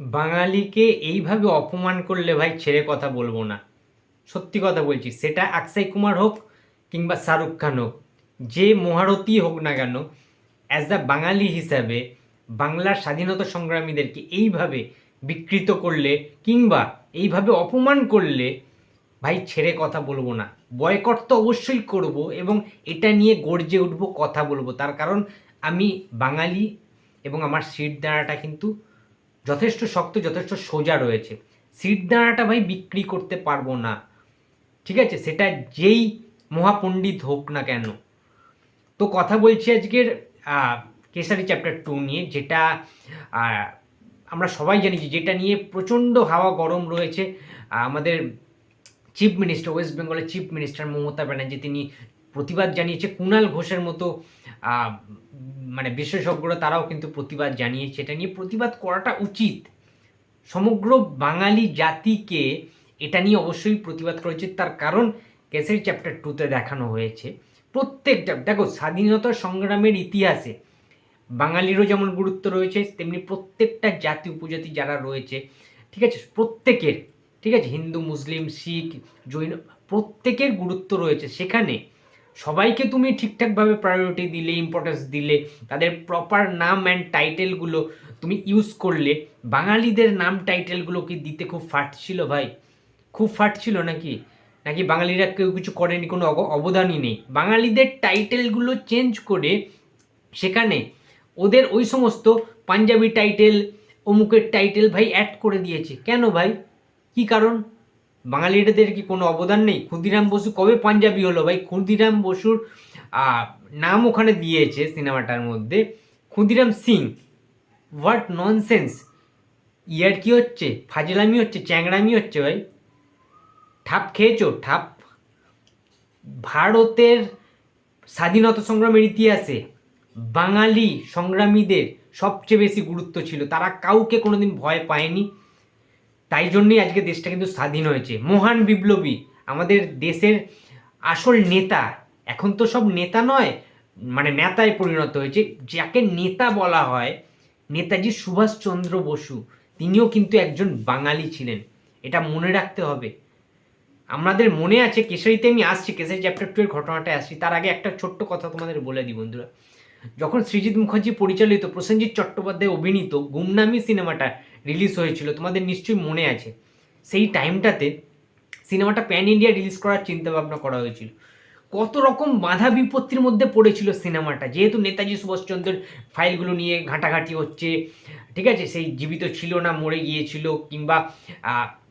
বাঙালিকে এইভাবে অপমান করলে ভাই ছেড়ে কথা বলব না। সত্যি কথা বলছি, সেটা অক্ষয় কুমার হোক কিংবা শাহরুখ খান হোক, যে মহারথী হোক না কেন অ্যাজ দ্য বাঙালি হিসাবে বাংলার স্বাধীনতা সংগ্রামীদেরকে এইভাবে বিকৃত করলে কিংবা এইভাবে অপমান করলে ভাই ছেড়ে কথা বলব না। বয়কট তো অবশ্যই করব এবং এটা নিয়ে গর্জে উঠবো, কথা বলব। তার কারণ আমি বাঙালি এবং আমার সিট দাঁড়াটা কিন্তু যথেষ্ট শক্ত, যথেষ্ট সোজা রয়েছে। সিট দাঁড়াটা ভাই বিক্রি করতে পারব না। ঠিক আছে? সেটা যেই মহাপণ্ডিত হোক না কেন। তো কথা বলছি আজকের কেসারি চ্যাপ্টার টু নিয়ে, যেটা আমরা সবাই জানি যে যেটা নিয়ে প্রচণ্ড হাওয়া গরম রয়েছে। আমাদের চিফ মিনিস্টার ওয়েস্ট বেঙ্গলের চিফ মিনিস্টার মমতা ব্যানার্জি, তিনি প্রতিবাদ জানিয়েছে। কুণাল ঘোষের মতো মানে বিশেষজ্ঞরা তারাও কিন্তু প্রতিবাদ জানিয়েছে। এটা নিয়ে প্রতিবাদ করাটা উচিত। সমগ্র বাঙালি জাতিকে এটা নিয়ে অবশ্যই প্রতিবাদ করা উচিত। তার কারণ কেসের চ্যাপ্টার টুতে দেখানো হয়েছে। প্রত্যেকটা, দেখো, স্বাধীনতা সংগ্রামের ইতিহাসে বাঙালিরও যেমন গুরুত্ব রয়েছে, তেমনি প্রত্যেকটা জাতি উপজাতি যারা রয়েছে, ঠিক আছে, প্রত্যেকের, ঠিক আছে, হিন্দু, মুসলিম, শিখ, জৈন, প্রত্যেকের গুরুত্ব রয়েছে। সেখানে সবাইকে তুমি ঠিকঠাকভাবে প্রায়োরিটি দিলে ইম্পর্টেন্স দিলে, তাদের প্রপার নাম অ্যান্ড টাইটেলগুলো তুমি ইউজ করলে, বাঙালিদের নাম টাইটেলগুলো কি দিতে খুব ফাটছিল ভাই। খুব ফাট ফাটছিল নাকি? নাকি বাঙালিরা কেউ কিছু করেনি, কোনো অব- অবদানই নেই। বাঙালিদের টাইটেলগুলো চেঞ্জ করে সেখানে ওদের ওই সমস্ত পাঞ্জাবি টাইটেল অমুকের টাইটেল ভাই অ্যাড করে দিয়েছে। কেন ভাই? কি কারণ? বাঙালিদের কি কোনো অবদান নেই? ক্ষুদিরাম বসু কবে পাঞ্জাবি হলো ভাই? ক্ষুদিরাম বসুর নাম ওখানে দিয়েছে সিনেমাটার মধ্যে। ক্ষুদিরাম সিং হোয়াট ননসেন্স ইয়ার কি হচ্ছে? ফাজলামি হচ্ছে, চ্যাংড়ামি হচ্ছে ভাই। ঠাপ খেয়েছো? ঠাপ। ভারতের স্বাধীনতা সংগ্রামের ইতিহাসে বাঙালি সংগ্রামীদের সবচেয়ে বেশি গুরুত্ব ছিল। তারা কাউকে কোনোদিন ভয় পায়নি। তাই জন্যই আজকে দেশটা কিন্তু স্বাধীন হয়েছে। মহান বিপ্লবী, আমাদের দেশের আসল নেতা, এখন তো সব নেতা নয় মানে নেতায় পরিণত হয়েছে। যাকে নেতা বলা হয়, নেতাজি সুভাষচন্দ্র বসু, তিনিও কিন্তু একজন বাঙালি ছিলেন। এটা মনে রাখতে হবে। আমাদের মনে আছে, কেশরীতে আমি আসছি, কেশরী চ্যাপ্টার টু এর ঘটনাটা আসছি। তার আগে একটা ছোট্ট কথা তোমাদের বলে দিই, বন্ধুরা। যখন সৃজিত মুখার্জি পরিচালিত প্রসেনজিৎ চট্টোপাধ্যায় অভিনীত গুমনামি সিনেমাটা রিলিজ হয়েছিল, তোমাদের নিশ্চয়ই মনে আছে। সেই টাইমটাতে সিনেমাটা প্যান ইন্ডিয়া রিলিজ করার চিন্তা ভাবনা করা হয়েছিল। কত রকম বাধা বিপত্তির মধ্যে পড়েছিল সিনেমাটা যেহেতু নেতাজি সুভাষচন্দ্রের ফাইলগুলো নিয়ে ঘাঁটাঘাঁটি হচ্ছে, ঠিক আছে? সেই জীবিত ছিল না, মরে গিয়েছিল, কিংবা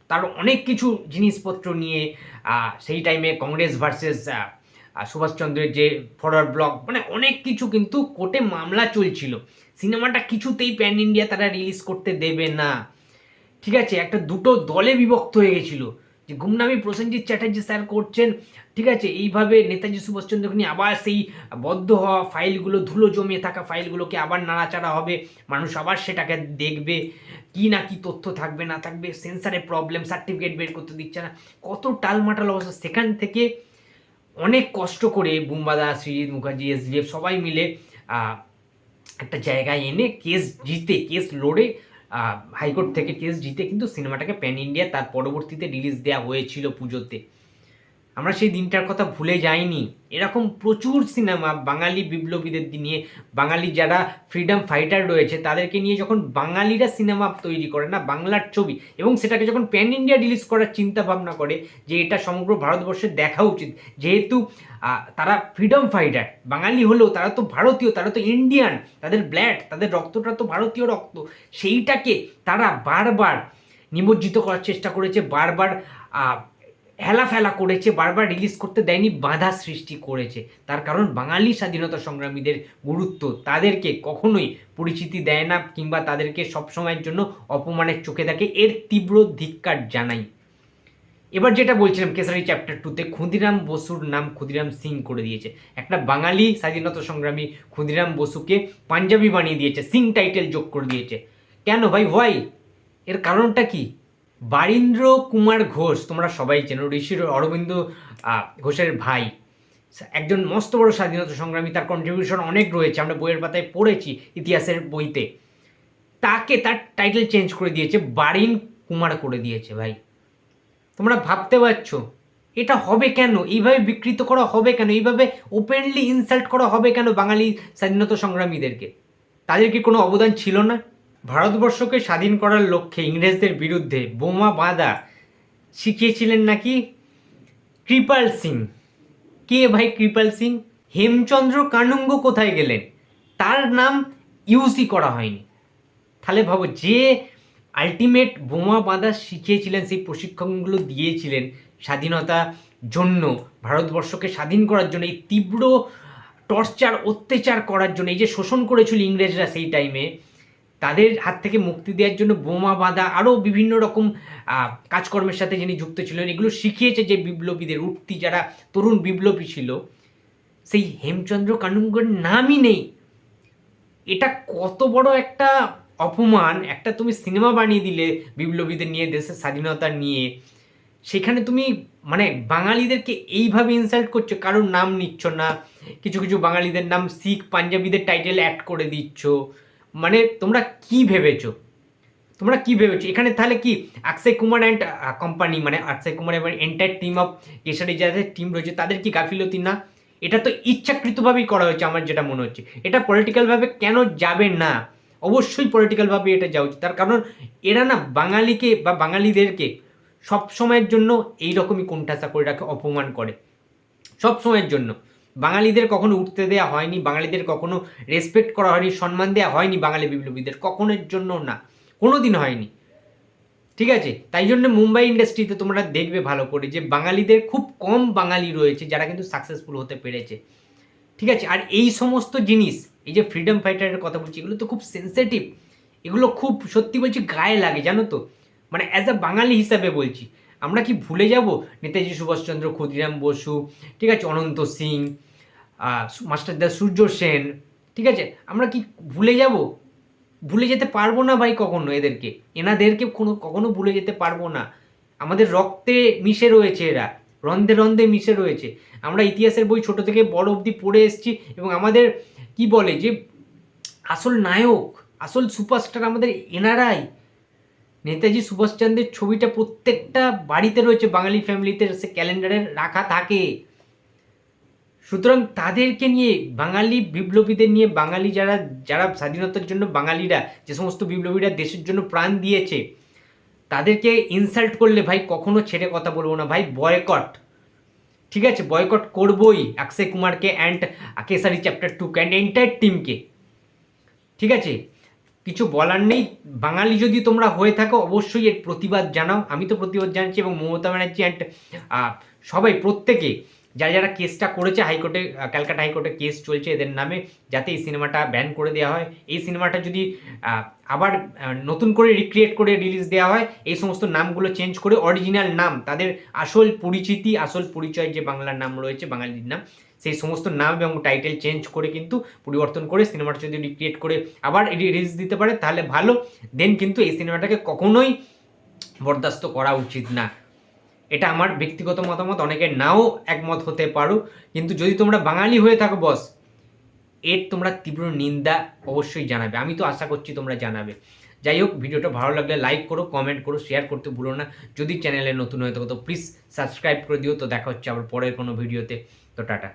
তার অনেক কিছু জিনিসপত্র নিয়ে সেই টাইমে কংগ্রেস ভার্সেস সুভাষচন্দ্রের যে ফরওয়ার্ড ব্লক মানে অনেক কিছু কিন্তু কোর্টে মামলা চলছিল। সিনেমাটা কিছুতেই প্যান ইন্ডিয়া তারা রিলিজ করতে দেবে না। ঠিক আছে, একটা দুটো দলে বিভক্ত হয়ে গেছিল। যে গুমনামি প্রসেনজিৎ চ্যাটার্জি স্যার করছেন, ঠিক আছে, এইভাবে নেতাজি সুভাষচন্দ্রকে নিয়ে আবার সেই বদ্ধ হওয়া ফাইলগুলো, ধুলো জমিয়ে থাকা ফাইলগুলোকে আবার নাড়াচাড়া হবে, মানুষ আবার সেটাকে দেখবে। কি না কি তথ্য থাকবে, না থাকবে, সেন্সারে প্রবলেম সার্টিফিকেট বের করতে দিচ্ছে না। কত টালমাটাল অবস্থা। সেখান থেকে অনেক কষ্ট করে বুম্বাদা সৃজিৎ মুখার্জি এসডিএফ সবাই মিলে একটা জায়গায় এনে কেস জিতে কেস লড়ে হাইকোর্ট থেকে কেস জিতে কিন্তু সিনেমাটাকে প্যান ইন্ডিয়া তার পরবর্তীতে রিলিজ দেওয়া হয়েছিল পুজোতে। আমরা সেই দিনটার কথা ভুলে যাইনি। এরকম প্রচুর সিনেমা বাঙালি বিপ্লবীদের নিয়ে, বাঙালি যারা ফ্রিডম ফাইটার রয়েছে, তাদেরকে নিয়ে যখন বাঙালিরা সিনেমা তৈরি করে না, বাংলার ছবি, এবং সেটাকে যখন প্যান ইন্ডিয়া রিলিজ করার চিন্তা ভাবনা করে যে এটা সমগ্র ভারতবর্ষে দেখা উচিত, যেহেতু তারা ফ্রিডম ফাইটার বাঙালি হলেও তারা তো ভারতীয়, তারা তো ইন্ডিয়ান তাদের ব্ল্যাড তাদের রক্তটা তো ভারতীয় রক্ত, সেইটাকে তারা বারবার নিমজ্জিত করার চেষ্টা করেছে, বারবার হেলাফেলা করেছে, বারবার রিলিজ করতে দেয়নি, বাধা সৃষ্টি করেছে। তার কারণ বাঙালি স্বাধীনতা সংগ্রামীদের গুরুত্ব। তাদেরকে কখনোই পরিচিতি দেয় না কিংবা তাদেরকে সবসময়ের জন্য অপমানের চোখে দেখে। এর তীব্র ধিক্কার জানাই। এবার যেটা বলছিলাম কেসারি চ্যাপ্টার টুতে ক্ষুদিরাম বসুর নাম ক্ষুদিরাম সিং করে দিয়েছে। একটা বাঙালি স্বাধীনতা সংগ্রামী ক্ষুদিরাম বসুকে পাঞ্জাবি বানিয়ে দিয়েছে, সিং টাইটেল যোগ করে দিয়েছে। কেন ভাই? হোয়াই এর কারণটা কি? বারীন্দ্র কুমার ঘোষ, তোমরা সবাই চেনো ঋষির অরবিন্দ ঘোষের ভাই। একজন মস্ত বড় স্বাধীনতা সংগ্রামী, তার কন্ট্রিবিউশন অনেক রয়েছে, আমরা বইয়ের পাতায় পড়েছি ইতিহাসের বইতে। তাকে তার টাইটেল চেঞ্জ করে দিয়েছে, বারিন কুমার করে দিয়েছে ভাই। তোমরা ভাবতে পারছ, এটা হবে কেন? এইভাবে বিকৃত করা হবে কেন? এইভাবে ওপেনলি ইনসাল্ট করা হবে কেন বাঙালি স্বাধীনতা সংগ্রামীদেরকে? তাদের কি কোনো অবদান ছিল না? ভারতবর্ষকে স্বাধীন করার লক্ষ্যে ইংরেজদের বিরুদ্ধে বোমা বাঁধা শিখিয়েছিলেন নাকি কৃপাল সিং। কে ভাই কৃপাল সিং? হেমচন্দ্র কানুঙ্গ কোথায় গেলেন? তার নাম ইউসি করা হয়নি। তাহলে ভাবো, যে আলটিমেট বোমা বাঁধা শিখিয়েছিলেন, সেই প্রশিক্ষণগুলো দিয়েছিলেন স্বাধীনতা জন্য, ভারতবর্ষকে স্বাধীন করার জন্য, এই তীব্র টর্চার, অত্যাচার করার জন্য, এই যে শোষণ করেছিল ইংরেজরা সেই টাইমে তাদের হাত থেকে মুক্তি দেওয়ার জন্য বোমা বাঁধা আরও বিভিন্ন রকম কাজকর্মের সাথে যিনি যুক্ত ছিলেন, এগুলো শিখিয়েছে যে বিপ্লবীদের, উঠতি যারা তরুণ বিপ্লবী ছিল, সেই হেমচন্দ্র কানুঙ্গের নামই নেই। এটা কত বড় একটা অপমান, একটা তুমি সিনেমা বানিয়ে দিলে বিপ্লবীদের নিয়ে, দেশের স্বাধীনতা নিয়ে। সেখানে তুমি মানে বাঙালিদেরকে এইভাবে ইনসাল্ট করছ, কারোর নাম নিচ্ছ না, কিছু কিছু বাঙালিদের নাম শিখ পাঞ্জাবিদের টাইটেল অ্যাড করে দিচ্ছ। মানে তোমরা কি ভেবেছো? তোমরা কি ভেবেছো? এখানে তাহলে কি? অক্ষয় কুমার অ্যান্ড কোম্পানি মানে অক্ষয় কুমার এবং এন্টায়ার টিম অফ কেশারি যাদের টিম রয়েছে, তাদের কি গাফিলতি না? এটা তো ইচ্ছাকৃতভাবেই করা হয়েছে, আমার যেটা মনে হচ্ছে। এটা পলিটিক্যালভাবে কেন যাবে না? অবশ্যই পলিটিক্যালভাবে এটা যাওয়া উচিত। তার কারণ, এরা না বাঙালিকে বা বাঙালিদেরকে সব সময়ের জন্য এই রকমই কোণঠাসা করে রাখে, অপমান করে। সব সময়ের জন্য। বাঙালিদের কখনো উঠতে দেওয়া হয়নি, বাঙালিদের কখনো রেসপেক্ট করা হয়নি, সম্মান দেওয়া হয়নি বাঙালি বিপ্লবীদের, কখনোর জন্য না কোনো দিন হয়নি। ঠিক আছে? তাই জন্য মুম্বাই ইন্ডাস্ট্রিতে তোমরা দেখবে ভালো করে যে বাঙালিদের খুব কম বাঙালি রয়েছে যারা কিন্তু সাকসেসফুল হতে পেরেছে। ঠিক আছে? আর এই সমস্ত জিনিস, এই যে ফ্রিডম ফাইটারের কথা বলছি, এগুলো তো খুব সেন্সিটিভ এগুলো খুব, সত্যি বলছি, গায়ে লাগে, জানো তো? মানে অ্যাজ আ বাঙালি হিসাবে বলছি। আমরা কি ভুলে যাব? নেতাজি সুভাষচন্দ্র ক্ষুদিরাম বসু, ঠিক আছে, অনন্ত সিং মাস্টারদা সূর্য সেন, ঠিক আছে? আমরা কি ভুলে যাব? ভুলে যেতে পারব না ভাই কখনো এদেরকে। এনাদেরকে কোনো, কখনো ভুলে যেতে পারব না। আমাদের রক্তে মিশে রয়েছে এরা, রন্ধে রন্ধে মিশে রয়েছে। আমরা ইতিহাসের বই ছোট থেকে বড় অবধি পড়ে এসেছি এবং আমাদের কি বলে যে, আসল নায়ক, আসল সুপারস্টার আমাদের এনারাই। নেতাজি সুভাষচন্দ্রের ছবিটা প্রত্যেকটা বাড়িতে রয়েছে, বাঙালি ফ্যামিলিতে সে ক্যালেন্ডারে রাখা থাকে। সুতরাং তাদেরকে নিয়ে, বাঙালি বিপ্লবীদের নিয়ে, বাঙালি যারা যারা স্বাধীনতার জন্য বাঙালিরা, যে সমস্ত বিপ্লবীরা দেশের জন্য প্রাণ দিয়েছে, তাদেরকে ইনসাল্ট করলে ভাই কখনো ছেড়ে কথা বলব না। ভাই বয়কট ঠিক আছে? বয়কট করবই অক্ষয় কুমারকে and Kesari chapter two and entire টিমকে ঠিক আছে? কিছু বলার নেই। বাঙালি যদি তোমরা হয়ে থাকো, অবশ্যই এর প্রতিবাদ জানাও। আমি তো প্রতিবাদ জানছি এবং মমতা ব্যানার্জি অ্যান্ড সবাই, প্রত্যেকে যারা যারা কেসটা করেছে হাইকোর্টে ক্যালকাটা হাইকোর্টে কেস চলছে এদের নামে, যাতে এই সিনেমাটা ব্যান করে দেওয়া হয়। এই সিনেমাটা যদি আবার নতুন করে রিক্রিয়েট করে রিলিজ দেওয়া হয়, এই সমস্ত নামগুলো চেঞ্জ করে অরিজিনাল নাম, তাদের আসল পরিচিতি, আসল পরিচয় যে বাংলার নাম রয়েছে, বাঙালির নাম, সেই সমস্ত নাম এবং টাইটেল চেঞ্জ করে কিন্তু পরিবর্তন করে সিনেমাটা যদি রিক্রিয়েট করে আবার রিলিজ দিতে পারে, তাহলে ভালো। দেন কিন্তু এই সিনেমাটাকে কখনোই বরদাস্ত করা উচিত না। এটা আমার ব্যক্তিগত মতামত অনেকে নাও একমত হতে পারো। কিন্তু যদি তোমরা বাঙালি হয়ে থাকো বস এর তোমরা তীব্র নিন্দা অবশ্যই জানাবে। আমি তো আশা করছি তোমরা জানাবে। যাই হোক, ভিডিওটা ভালো লাগলে লাইক করো কমেন্ট করো শেয়ার করতে ভুলো না। যদি চ্যানেলে নতুন হয়ে থাকো, তো প্লিজ সাবস্ক্রাইব করে দিও। তো দেখা হচ্ছে আবার পরের কোনো ভিডিওতে তো টাটা।